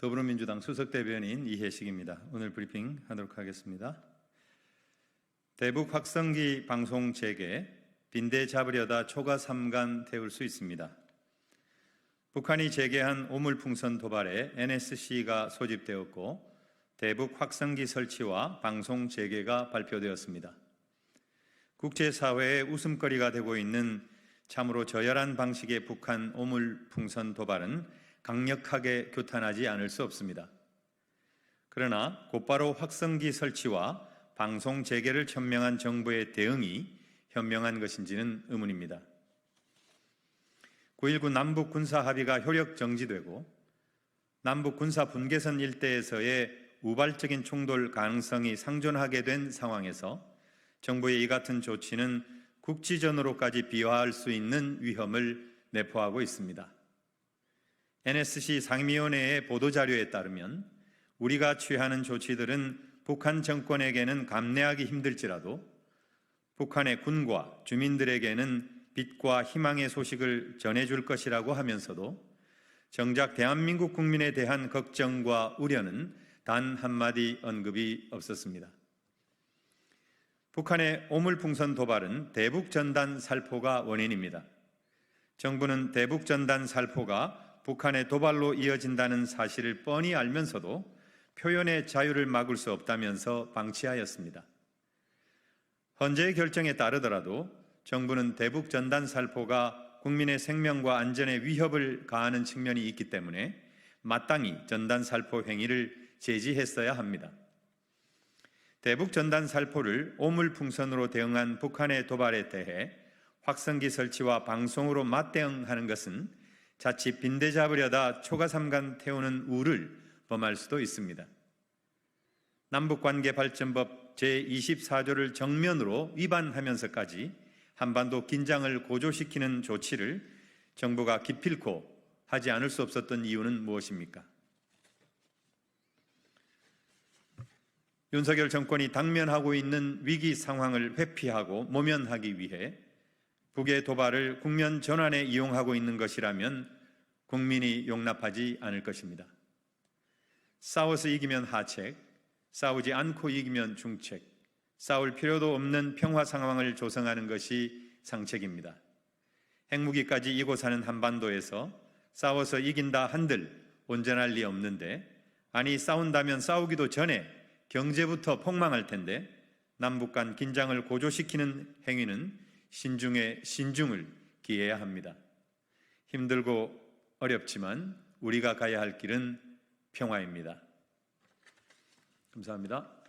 더불어민주당 수석 대변인 이혜식입니다. 오늘 브리핑 하도록 하겠습니다. 대북 확성기 방송 재개, 빈대 잡으려다 초가 삼간 태울 수 있습니다. 북한이 재개한 오물풍선 도발에 NSC가 소집되었고 대북 확성기 설치와 방송 재개가 발표되었습니다. 국제사회의 웃음거리가 되고 있는 참으로 저열한 방식의 북한 오물풍선 도발은 강력하게 규탄하지 않을 수 없습니다. 그러나 곧바로 확성기 설치와 방송 재개를 천명한 정부의 대응이 현명한 것인지는 의문입니다. 9.19 남북 군사 합의가 효력 정지되고 남북 군사 분계선 일대에서의 우발적인 충돌 가능성이 상존하게 된 상황에서 정부의 이 같은 조치는 국지전으로까지 비화할 수 있는 위험을 내포하고 있습니다. NSC 상임위원회의 보도자료에 따르면 우리가 취하는 조치들은 북한 정권에게는 감내하기 힘들지라도 북한의 군과 주민들에게는 빛과 희망의 소식을 전해줄 것이라고 하면서도 정작 대한민국 국민에 대한 걱정과 우려는 단 한마디 언급이 없었습니다. 북한의 오물풍선 도발은 대북 전단 살포가 원인입니다. 정부는 대북 전단 살포가 북한의 도발로 이어진다는 사실을 뻔히 알면서도 표현의 자유를 막을 수 없다면서 방치하였습니다. 헌재의 결정에 따르더라도 정부는 대북 전단 살포가 국민의 생명과 안전에 위협을 가하는 측면이 있기 때문에 마땅히 전단 살포 행위를 제지했어야 합니다. 대북 전단 살포를 오물풍선으로 대응한 북한의 도발에 대해 확성기 설치와 방송으로 맞대응하는 것은 자칫 빈대 잡으려다 초가삼간 태우는 우를 범할 수도 있습니다. 남북관계 발전법 제24조를 정면으로 위반하면서까지 한반도 긴장을 고조시키는 조치를 정부가 기필코 하지 않을 수 없었던 이유는 무엇입니까? 윤석열 정권이 당면하고 있는 위기 상황을 회피하고 모면하기 위해 북의 도발을 국면 전환에 이용하고 있는 것이라면 국민이 용납하지 않을 것입니다. 싸워서 이기면 하책, 싸우지 않고 이기면 중책, 싸울 필요도 없는 평화 상황을 조성하는 것이 상책입니다. 핵무기까지 이고 사는 한반도에서 싸워서 이긴다 한들 온전할 리 없는데 아니 싸운다면 싸우기도 전에 경제부터 폭망할 텐데 남북 간 긴장을 고조시키는 행위는 신중에 신중을 기해야 합니다. 힘들고 어렵지만 우리가 가야 할 길은 평화입니다. 감사합니다.